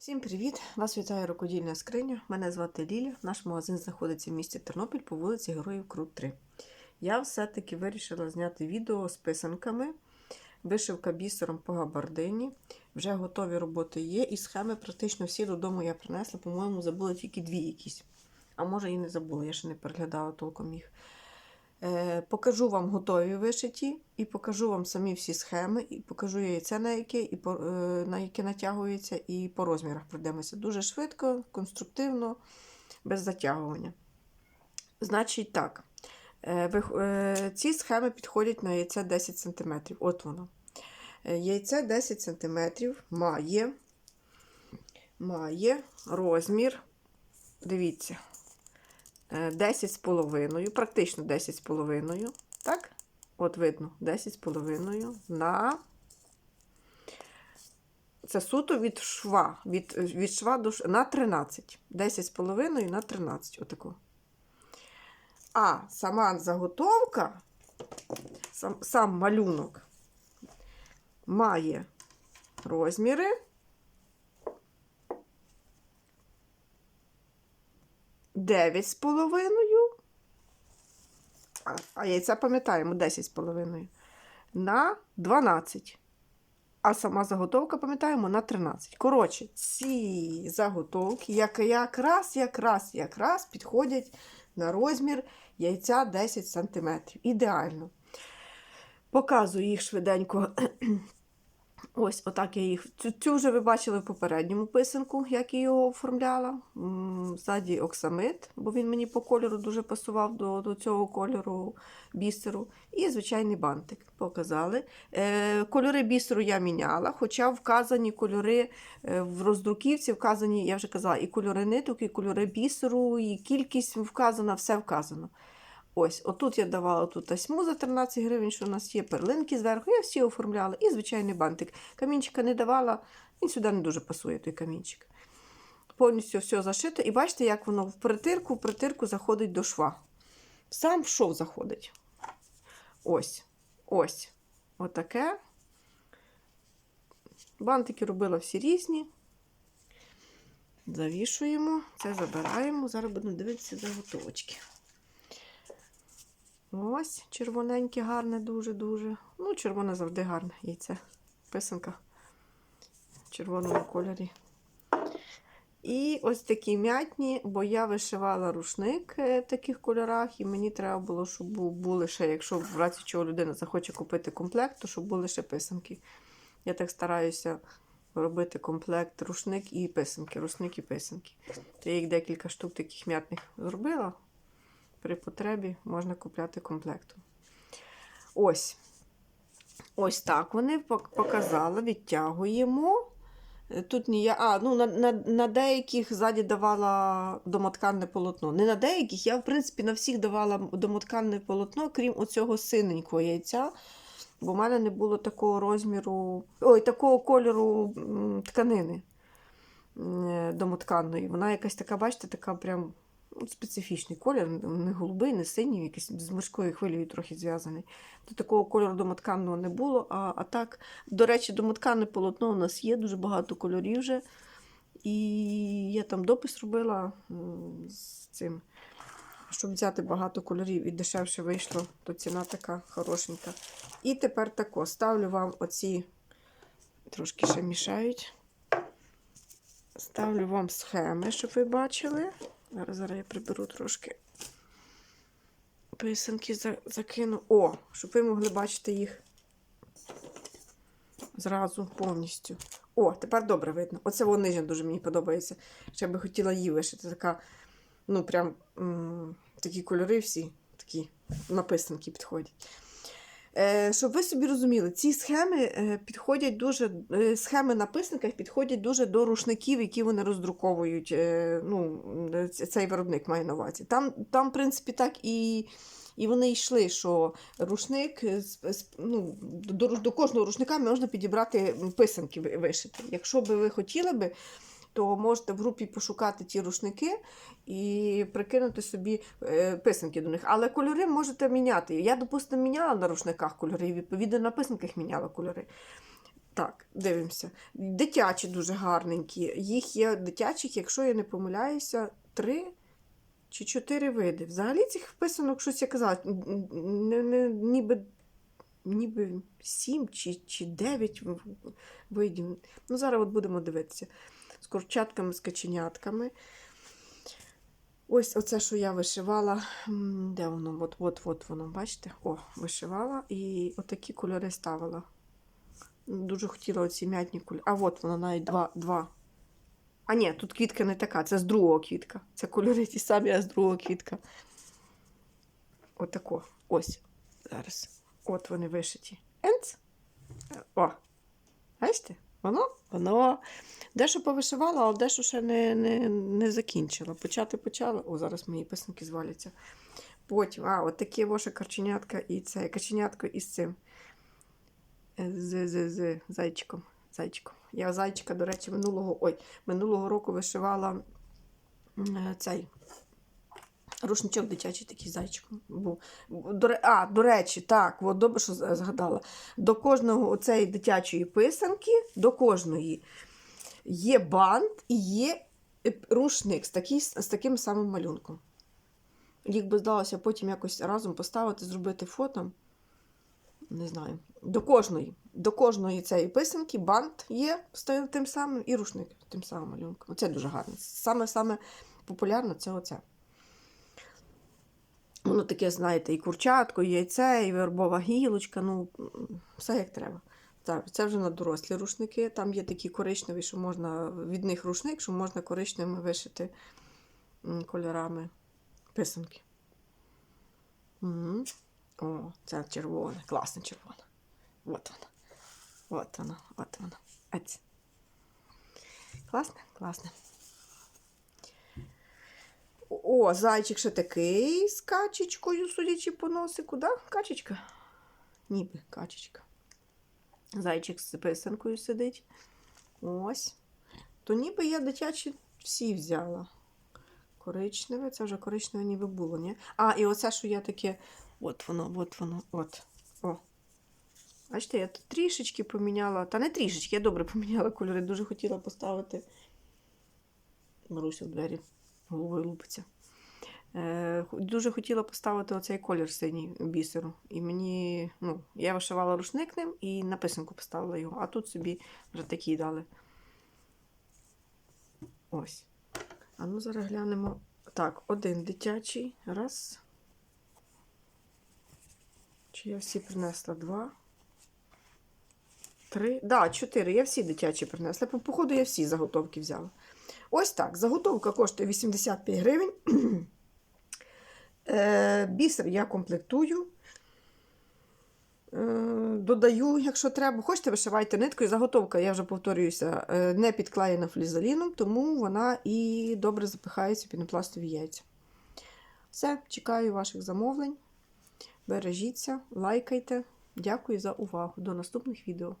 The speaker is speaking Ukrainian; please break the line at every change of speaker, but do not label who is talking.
Всім привіт! Вас вітає рукодільна скриня. Мене звати Ліля. Наш магазин знаходиться в місті Тернопіль по вулиці Героїв Крут 3. Я все-таки вирішила зняти відео з писанками. Вишивка бісером по габардині. Вже готові роботи є, і схеми практично всі додому я принесла. По-моєму, забула тільки дві якісь. А може і не забула, я ще не переглядала толком їх. Е, покажу вам готові вишиті, і покажу вам самі всі схеми, і покажу яйце, на яке, і по, е, на яке натягується, і по розмірах пройдемося. Дуже швидко, конструктивно, без затягування. Значить так, е, ці схеми підходять на яйце 10 см. От воно. Яйце 10 см має, має розмір. Дивіться. Е, 10 з половиною, практично 10 з половиною. Так? От видно, 10 з половиною на. Це суто від шва. Від, від шва до ш- на 13. 10 з половиною на 13. Отако. А сама заготовка, сам, сам малюнок має розміри 9 з половиною. А, яйця пам'ятаємо 10 з половиною. На 12. А сама заготовка, пам'ятаємо, на 13. Коротше, ці заготовки як, якраз, якраз, якраз підходять на розмір яйця 10 см. Ідеально. Показую їх швиденько. Ось, отак я їх. Цю, цю вже ви бачили в попередньому писанку, як я його оформляла. Ззаді оксамит, бо він мені по кольору дуже пасував до, до цього кольору бісеру. І звичайний бантик. Показали. Е, кольори бісеру я міняла, хоча вказані кольори е, в роздруківці, вказані, я вже казала, і кольори ниток, і кольори бісеру, і кількість вказана, все вказано. Ось, отут я давала тут тасьму за 13 гривень, що у нас є перлинки зверху, я всі оформляла, і звичайний бантик. Камінчика не давала, він сюди не дуже пасує, той камінчик. Повністю все зашито. І бачите, як воно в притирку, в притирку заходить до шва. Сам в шов заходить. Ось. Ось. Отаке. Бантики робила всі різні. Завішуємо, це забираємо. Зараз будемо дивитися заготовочки. Ось, червоненьке, гарне, дуже-дуже. Ну, червоне завжди гарне яйце. Писанка в червоному кольорі. І ось такі м'ятні, бо я вишивала рушник е, в таких кольорах, і мені треба було, щоб бу- були ще, якщо в разі чого людина захоче купити комплект, то щоб були ще писанки. Я так стараюся робити комплект рушник і писанки. Рушник і писанки. То я їх декілька штук таких м'ятних зробила при потребі можна купляти комплектом. Ось. Ось так вони пок- показали, відтягуємо. Тут ні я. А, ну на, на, на деяких ззаді давала домотканне полотно. Не на деяких, я, в принципі, на всіх давала домотканне полотно, крім оцього синенького яйця. Бо в мене не було такого розміру, ой, такого кольору тканини е, домотканної. Вона якась така, бачите, така прям специфічний колір, не голубий, не синій, якийсь з морською хвилею трохи зв'язаний. То такого кольору домотканного не було. А, а так, до речі, домотканне полотно у нас є, дуже багато кольорів вже. І я там допис робила з цим, щоб взяти багато кольорів і дешевше вийшло, то ціна така хорошенька. І тепер тако ставлю вам оці, трошки ще мішають. Ставлю вам схеми, щоб ви бачили. Зараз, зараз я приберу трошки писанки, закину. О, щоб ви могли бачити їх зразу повністю. О, тепер добре видно. Оце воно нижня дуже мені подобається. Ще би хотіла її вишити. Така, ну, прям м, такі кольори всі, такі написанки підходять. Е, щоб ви собі розуміли, ці схеми е, підходять дуже, е, схеми на писанках підходять дуже до рушників, які вони роздруковують. Ну, цей виробник має на увазі. Там, там, в принципі, так і, і вони йшли, що рушник ну, до, до кожного рушника можна підібрати писанки вишити. Якщо би ви хотіли би, то можете в групі пошукати ті рушники і прикинути собі е, писанки до них. Але кольори можете міняти. Я, допустимо, міняла на рушниках кольори, і відповідно на писанках міняла кольори. Так, дивимося. Дитячі дуже гарненькі. Їх є дитячих, якщо я не помиляюся, три чи чотири види. Взагалі цих писанок щось я казала, ніби, ніби сім чи, чи дев'ять видів. Ну, зараз от будемо дивитися. Курчатками, з каченятками. Ось оце, що я вишивала. Де воно? От, от, от воно, бачите? О, вишивала і отакі кольори ставила. Дуже хотіла оці м'ятні кольори. А от воно навіть два. два. А ні, тут квітка не така, це з другого квітка. Це кольори ті самі, а з другого квітка. Отако. Ось. Зараз. От вони вишиті. Енц. О. Бачите? Воно? Воно. Дещо повишивала, але дещо ще не, не, не закінчила. Почати почала. О, зараз мої писанки зваляться. Потім, а, от такі воше карченятка і це каченятко із цим. Е, З, з, з зайчиком. зайчиком. Я зайчика, до речі, минулого, ой, минулого року вишивала е, цей рушничок дитячий такий зайчиком. Був. До, а, до речі, так, от добре, що згадала. До кожного оцеї дитячої писанки, до кожної є бант і є рушник з, такий, з таким самим малюнком. Їх би здалося потім якось разом поставити, зробити фото. Не знаю. До кожної. До кожної цієї писанки бант є тим- самим і рушник тим самим малюнком. Оце дуже гарно. Саме саме популярне це оце. Воно таке, знаєте, і курчатко, і яйце, і вербова гілочка, ну, все як треба. Це вже на дорослі рушники. Там є такі коричневі, що можна від них рушник, що можна коричневими вишити кольорами писанки. Мгм. О, це червоне, класне червоне. От воно. От воно, от воно. Аць. Класне, класне. О, зайчик ще такий з качечкою, судячи по носику, да? Качечка? Ніби качечка. Зайчик з писанкою сидить. Ось. То ніби я дитячі всі взяла. Коричневе, це вже коричневе ніби було, ні? А, і оце, що я таке. От воно, от воно, от. О. Бачите, я тут трішечки поміняла. Та не трішечки, я добре поміняла кольори. Дуже хотіла поставити. Маруся в двері головою. Е, дуже хотіла поставити оцей колір синій бісеру. І мені, ну, я вишивала рушник ним і на писанку поставила його, а тут собі вже такий дали. Ось. А ну зараз глянемо. Так, один дитячий. Раз. Чи я всі принесла? Два. Три. Да, чотири. Я всі дитячі принесла. По походу я всі заготовки взяла. Ось так. Заготовка коштує 85 гривень. Е, Бісер я комплектую. Е, Додаю, якщо треба. Хочете, вишивайте ниткою. Заготовка, я вже повторююся, е, не підклеєна флізеліном, тому вона і добре запихається в пінопластові яйця. Все, чекаю ваших замовлень. Бережіться, лайкайте. Дякую за увагу. До наступних відео.